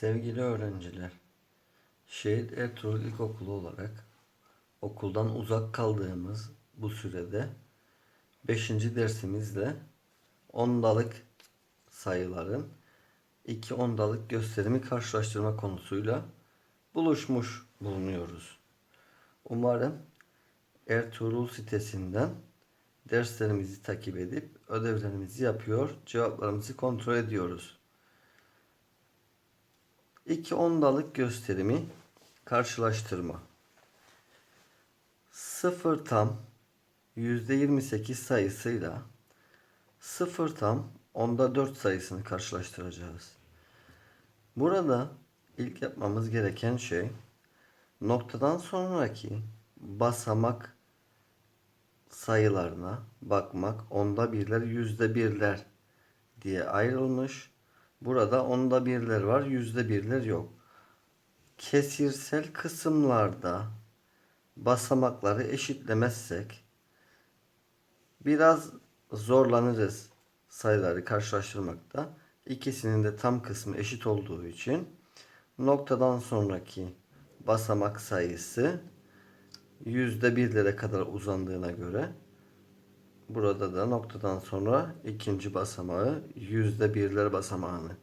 Sevgili öğrenciler, Şehit Ertuğrul İlkokulu olarak okuldan uzak kaldığımız bu sürede 5. dersimizde ondalık sayıların iki ondalık gösterimi karşılaştırma konusuyla buluşmuş bulunuyoruz. Umarım Ertuğrul sitesinden derslerimizi takip edip ödevlerimizi yapıyor, cevaplarımızı kontrol ediyoruz. İki ondalık gösterimi karşılaştırma. 0 tam %28 sayısıyla 0 tam onda 4 sayısını karşılaştıracağız. Burada ilk yapmamız gereken şey noktadan sonraki basamak sayılarına bakmak. Onda birler, yüzde birler diye ayrılmış. Burada onda birler var, yüzde birler yok. Kesirsel kısımlarda basamakları eşitlemezsek biraz zorlanırız sayıları karşılaştırmakta. İkisinin de tam kısmı eşit olduğu için noktadan sonraki basamak sayısı yüzde birlere kadar uzandığına göre burada da noktadan sonra ikinci basamağı yüzde birler basamağını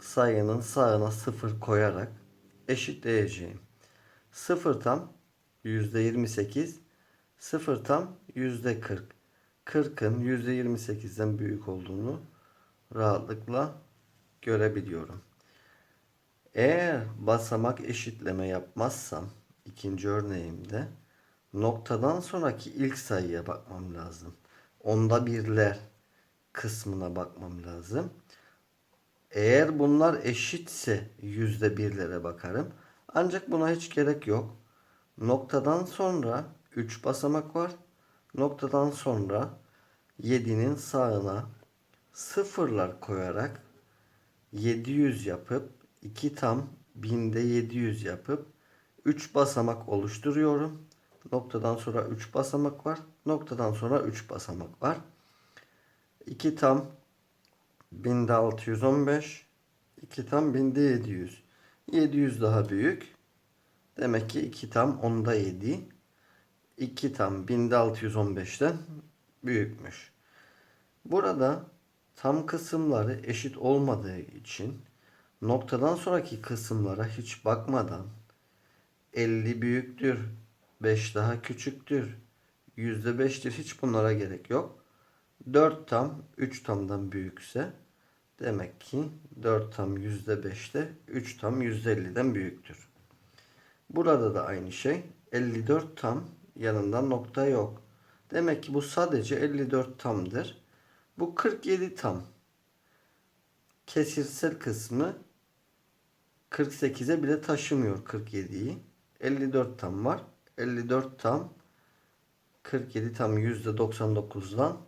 sayının sağına sıfır koyarak eşitleyeceğim. Sıfır tam yüzde yirmi sekiz, sıfır tam yüzde kırk. Kırkın yüzde yirmi sekizden büyük olduğunu rahatlıkla görebiliyorum. Eğer basamak eşitleme yapmazsam ikinci örneğimde noktadan sonraki ilk sayıya bakmam lazım. Onda birler kısmına bakmam lazım. Eğer bunlar eşitse yüzde birlere bakarım. Ancak buna hiç gerek yok. Noktadan sonra 3 basamak var. Noktadan sonra 7'nin sağına sıfırlar koyarak 700 yapıp 2 tam binde 700 yapıp 3 basamak oluşturuyorum. Noktadan sonra 3 basamak var. Noktadan sonra 3 basamak var. 2 tam binde 615. 2 tam binde 700. 700 daha büyük. Demek ki 2 tam onda 7. 2 tam binde 615'ten büyükmüş. Burada tam kısımları eşit olmadığı için noktadan sonraki kısımlara hiç bakmadan 50 büyüktür, 5 daha küçüktür, %5'tir hiç bunlara gerek yok. 4 tam 3 tamdan büyükse demek ki 4 tam %5'te 3 tam %50'den büyüktür. Burada da aynı şey. 54 tam yanında nokta yok. Demek ki bu sadece 54 tamdır. Bu 47 tam. Kesirsel kısmı 48'e bile taşımıyor 47'yi. 54 tam var. 54 tam 47 tam %99'dan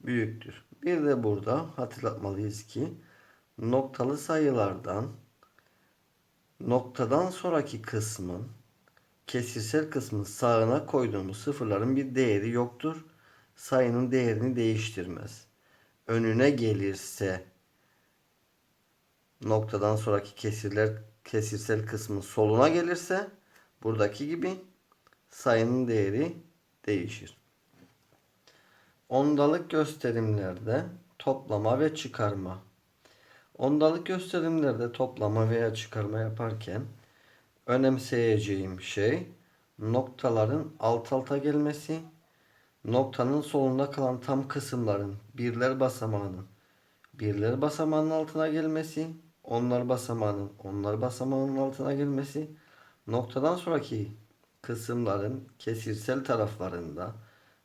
büyüktür. Bir de burada hatırlatmalıyız ki noktalı sayılardan noktadan sonraki kısmın kesirsel kısmın sağına koyduğumuz sıfırların bir değeri yoktur. Sayının değerini değiştirmez. Önüne gelirse noktadan sonraki kesirler kesirsel kısmın soluna gelirse buradaki gibi sayının değeri değişir. Ondalık gösterimlerde toplama ve çıkarma. Ondalık gösterimlerde toplama veya çıkarma yaparken önemseyeceğim şey noktaların alt alta gelmesi, noktanın solunda kalan tam kısımların birler basamağının birler basamağının altına gelmesi, onlar basamağının onlar basamağının altına gelmesi, noktadan sonraki kısımların kesirsel taraflarında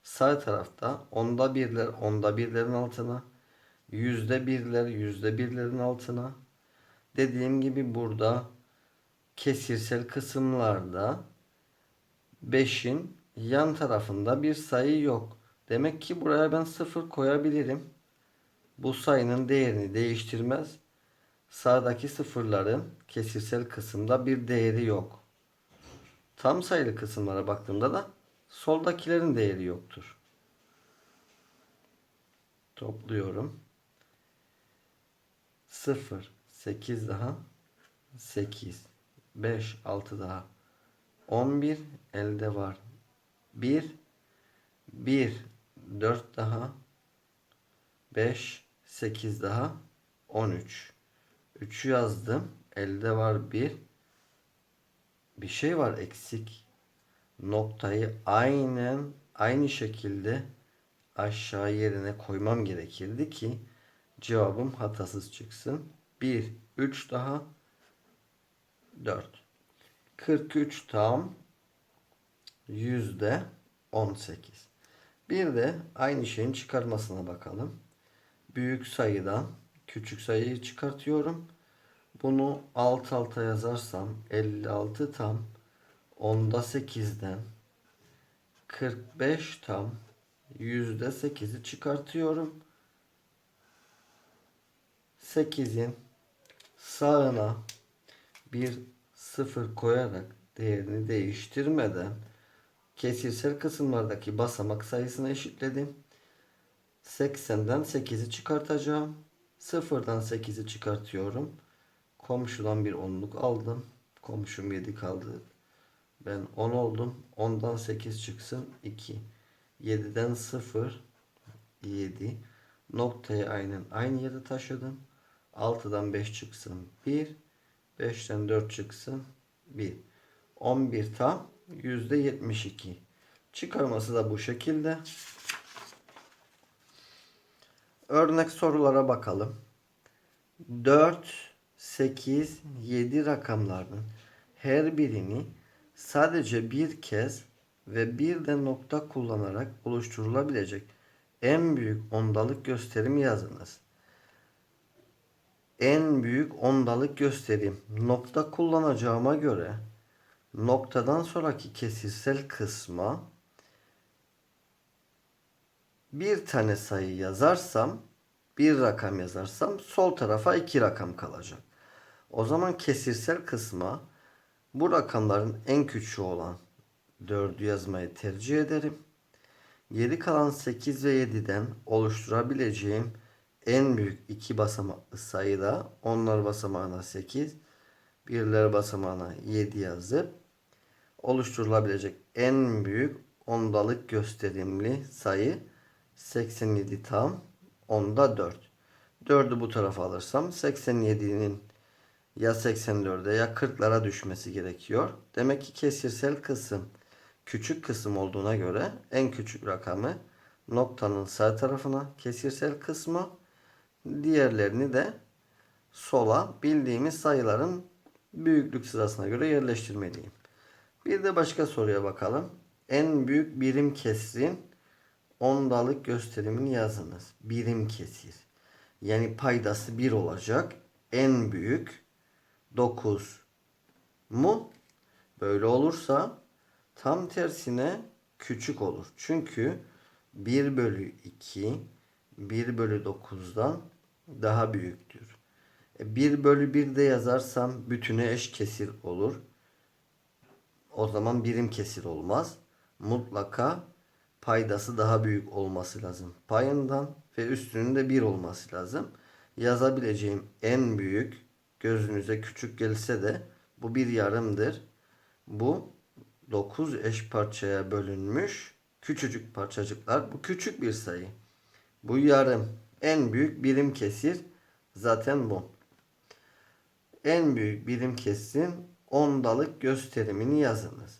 sağ tarafta onda birler onda birlerin altına, yüzde birler yüzde birlerin altına. Dediğim gibi burada kesirsel kısımlarda 5'in yan tarafında bir sayı yok. Demek ki buraya ben sıfır koyabilirim. Bu sayının değerini değiştirmez. Sağdaki sıfırların kesirsel kısımda bir değeri yok. Tam sayılı kısımlara baktığımda da soldakilerin değeri yoktur. Topluyorum. 0, 8 daha 8 5 6 daha 11 elde var 1 1 4 daha 5 8 daha 13 3'ü yazdım elde var 1 bir şey var eksik noktayı aynen aynı şekilde aşağı yerine koymam gerekirdi ki cevabım hatasız çıksın. 1, 3 daha 4. 43 tam yüzde 18. Bir de aynı şeyin çıkarmasına bakalım. Büyük sayıdan küçük sayıyı çıkartıyorum. Bunu alt alta yazarsam 56 tam onda 8'den 45 tam yüzde 8'i çıkartıyorum. 8'in sağına bir sıfır koyarak değerini değiştirmeden kesirsel kısımlardaki basamak sayısını eşitledim. 80'den 8'i çıkartacağım. Sıfırdan 8'i çıkartıyorum. Komşudan bir onluk aldım. Komşum 7 kaldı. Ben 10 oldum. 10'dan 8 çıksın 2. 7'den 0 7. Noktayı aynen aynı yere taşıdım. 6'dan 5 çıksın 1. 5'ten 4 çıksın 1. 11 tam %72. Çıkarması da bu şekilde. Örnek sorulara bakalım. 4, 8, 7 rakamlarının her birini sadece bir kez ve bir de nokta kullanarak oluşturulabilecek en büyük ondalık gösterim yazınız. En büyük ondalık gösterim nokta kullanacağıma göre noktadan sonraki kesirsel kısma bir tane sayı yazarsam bir rakam yazarsam sol tarafa iki rakam kalacak. O zaman kesirsel kısma bu rakamların en küçüğü olan 4'ü yazmayı tercih ederim. Geri kalan 8 ve 7'den oluşturabileceğim en büyük iki basamaklı sayıda onlar basamağına 8, birler basamağına 7 yazıp oluşturulabilecek en büyük ondalık gösterimli sayı 87 tam onda 4. 4'ü bu tarafa alırsam 87'nin ya 84'e ya 40'lara düşmesi gerekiyor. Demek ki kesirsel kısım küçük kısım olduğuna göre en küçük rakamı noktanın sağ tarafına kesirsel kısmı diğerlerini de sola bildiğimiz sayıların büyüklük sırasına göre yerleştirmeliyim. Bir de başka soruya bakalım. En büyük birim kesrin ondalık gösterimini yazınız. Birim kesir. Yani paydası 1 olacak. En büyük 9 mu? Böyle olursa tam tersine küçük olur. Çünkü 1 bölü 2 1 bölü 9'dan daha büyüktür. 1 bölü 1 de yazarsam bütüne eş kesir olur. O zaman birim kesir olmaz. Mutlaka paydası daha büyük olması lazım. Payından ve üstünün de 1 olması lazım. Yazabileceğim en büyük gözünüze küçük gelse de bu bir yarımdır. Bu 9 eş parçaya bölünmüş küçücük parçacıklar. Bu küçük bir sayı. Bu yarım. En büyük birim kesir zaten bu. En büyük birim kesirin ondalık gösterimini yazınız.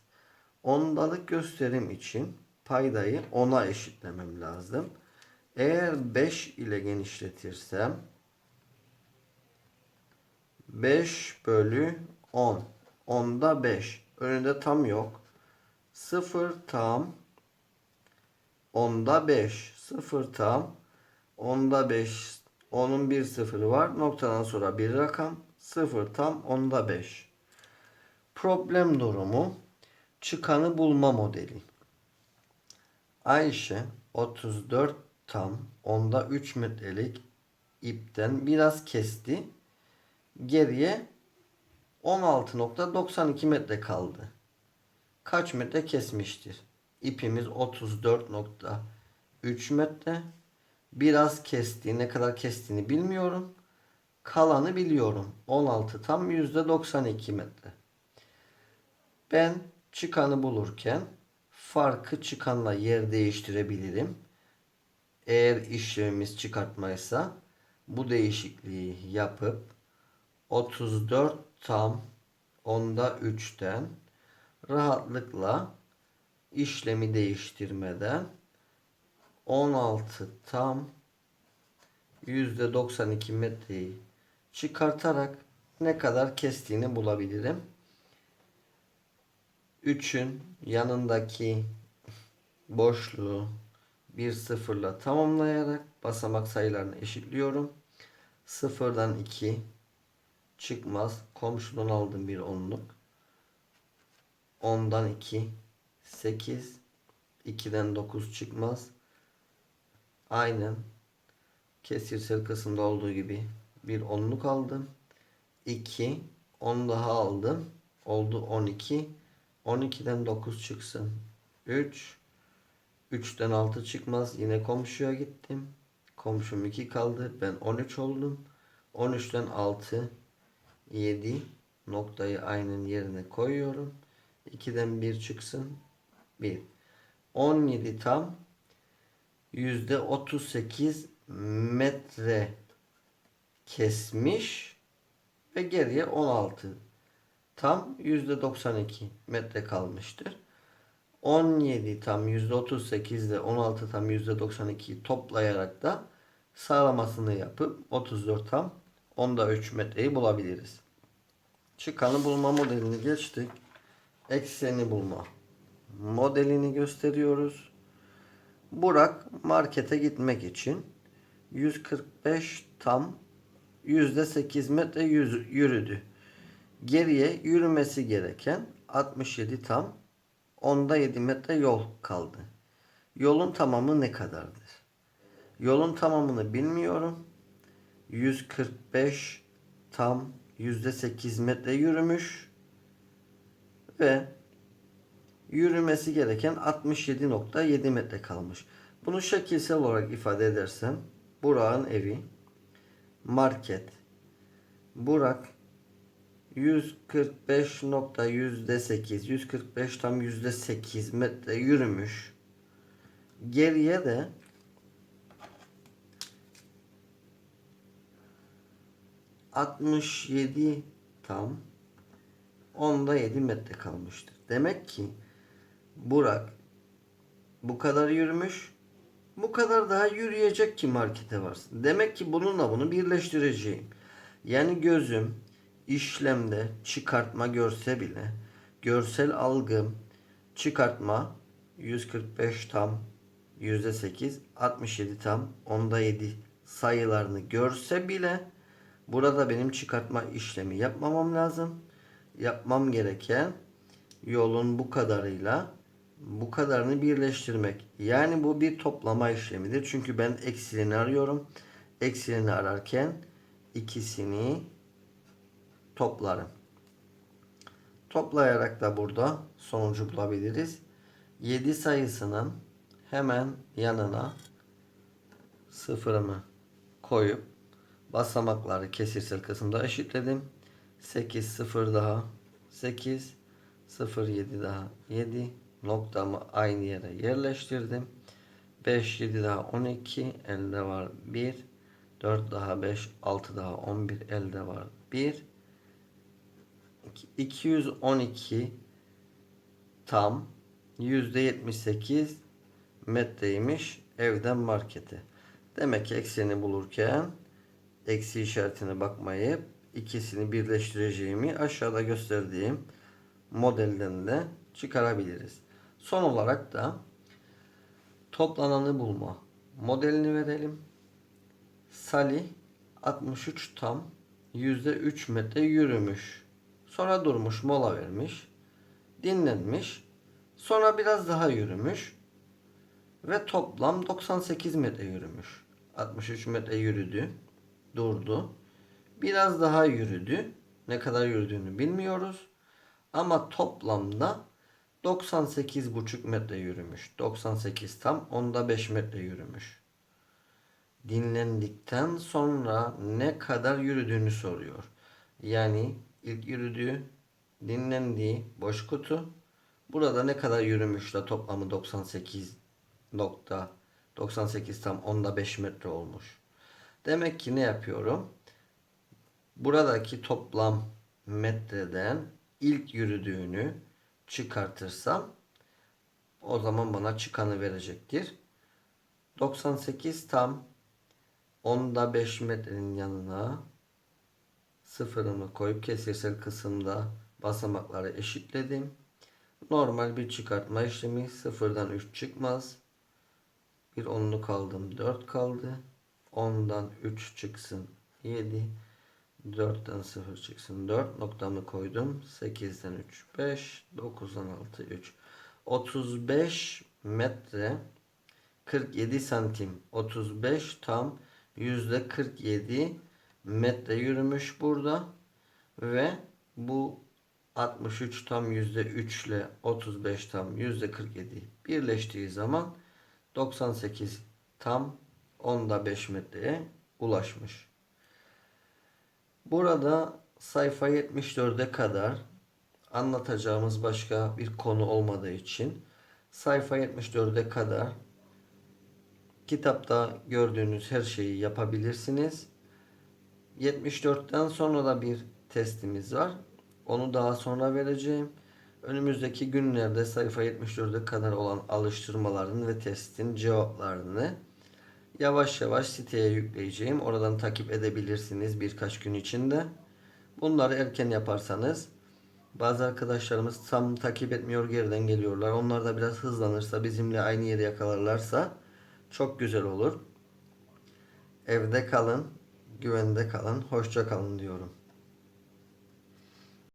Ondalık gösterim için paydayı 10'a eşitlemem lazım. Eğer 5 ile genişletirsem 5 bölü 10. 10'da 5. Önünde tam yok. 0 tam 10'da 5. 0 tam 10'da 5. Onun bir sıfırı var. Noktadan sonra bir rakam. 0 tam 10'da 5. Problem durumu çıkanı bulma modeli. Ayşe 34 tam onda 3 metrelik ipten biraz kesti. Geriye 16.92 metre kaldı. Kaç metre kesmiştir? İpimiz 34.3 metre. Biraz kesti. Ne kadar kestiğini bilmiyorum. Kalanı biliyorum. 16 tam %92 metre. Ben çıkanı bulurken farkı çıkanla yer değiştirebilirim. Eğer işlemimiz çıkartmaysa bu değişikliği yapıp 34 tam onda 3'ten rahatlıkla işlemi değiştirmeden 16 tam %92 metreyi çıkartarak ne kadar kestiğini bulabilirim. 3'ün yanındaki boşluğu bir sıfırla tamamlayarak basamak sayılarını eşitliyorum. Sıfırdan 2 çıkmaz. Komşudan aldım bir onluk. 10'dan 2 8 2'den 9 çıkmaz. Aynen kesirsel kısımda olduğu gibi bir onluk aldım. 2 10 daha aldım. Oldu 12. 12'den 9 çıksın. 3 3'ten 6 çıkmaz. Yine komşuya gittim. Komşum 2 kaldı. Ben 13 oldum. 13'ten 6 7 noktayı aynen yerine koyuyorum. 2'den 1 çıksın. 1. 17 tam yüzde 38 metre kesmiş ve geriye 16 tam yüzde 92 metre kalmıştır. 17 tam yüzde 38 ile 16 tam yüzde 92'yi toplayarak da sağlamasını yapıp 34 tam onda 3 metreyi bulabiliriz. Çıkanı bulma modelini geçtik. Ekseni bulma modelini gösteriyoruz. Burak markete gitmek için 145 tam %8 metre yürüdü. Geriye yürümesi gereken 67 tam onda 7 metre yol kaldı. Yolun tamamı ne kadardır? Yolun tamamını bilmiyorum. 145 tam %8 metre yürümüş ve yürümesi gereken 67.7 metre kalmış. Bunu şekilsel olarak ifade edersem Burak'ın evi market Burak 145.8 145 tam %8 metre yürümüş. Geriye de ...67 tam... ...onda 7 metre kalmıştır. Demek ki... Burak bu kadar yürümüş. Bu kadar daha yürüyecek ki markete varsın. Demek ki bununla bunu birleştireceğim. Yani gözüm işlemde çıkartma görse bile görsel algım çıkartma 145 tam %8 67 tam onda 7 sayılarını görse bile burada benim çıkartma işlemi yapmamam lazım. Yapmam gereken yolun bu kadarıyla bu kadarını birleştirmek. Yani bu bir toplama işlemidir. Çünkü ben eksilini arıyorum. Eksilini ararken ikisini toplarım. Toplayarak da burada sonucu bulabiliriz. 7 sayısının hemen yanına sıfırımı koyup basamakları kesirsel kısımda eşitledim. 8 sıfır daha 8 0 7 daha 7 noktamı aynı yere yerleştirdim. 5 7 daha 12 elde var 1 4 daha 5 6 daha 11 elde var 1 212 tam %78 metreymiş evden markete. Demek ki ekseni bulurken eksi işaretine bakmayıp ikisini birleştireceğimi aşağıda gösterdiğim modelden de çıkarabiliriz. Son olarak da toplananı bulma modelini verelim. Salih 63 tam %3 metre yürümüş. Sonra durmuş, mola vermiş. Dinlenmiş. Sonra biraz daha yürümüş. Ve toplam 98 metre yürümüş. 63 metre yürüdü. Durdu. Biraz daha yürüdü. Ne kadar yürüdüğünü bilmiyoruz. Ama toplamda 98,5 metre yürümüş. 98 tam onda 5 metre yürümüş. dinlendikten sonra ne kadar yürüdüğünü soruyor. Yani ilk yürüdüğü, dinlendiği boş kutu. Burada ne kadar yürümüşle toplamı 98 nokta 98 tam onda 5 metre olmuş. Demek ki ne yapıyorum? Buradaki toplam metreden ilk yürüdüğünü çıkartırsam o zaman bana çıkanı verecektir. 98 tam onda 5 metrenin yanına sıfırımı koyup kesirsel kısımda basamakları eşitledim. Normal bir çıkartma işlemi sıfırdan 3 çıkmaz. Bir onlu kaldım 4 kaldı. 10'dan 3 çıksın 7. 4'ten 0 çıksın 4 noktamı koydum. 8'den 3 5. 9'dan 6 3. 35 metre 47 santim 35 tam yüzde 47 metre yürümüş burada ve bu 63 tam yüzde 3 ile 35 tam yüzde 47 birleştiği zaman 98 tam onda 5 metreye ulaşmış. Burada sayfa 74'e kadar anlatacağımız başka bir konu olmadığı için sayfa 74'e kadar kitapta gördüğünüz her şeyi yapabilirsiniz. 74'ten sonra da bir testimiz var. Onu daha sonra vereceğim. Önümüzdeki günlerde sayfa 74'e kadar olan alıştırmaların ve testin cevaplarını yavaş yavaş siteye yükleyeceğim. Oradan takip edebilirsiniz birkaç gün içinde. Bunları erken yaparsanız bazı arkadaşlarımız tam takip etmiyor geriden geliyorlar. Onlar da biraz hızlanırsa bizimle aynı yeri yakalarlarsa çok güzel olur. Evde kalın, güvende kalın, hoşça kalın diyorum.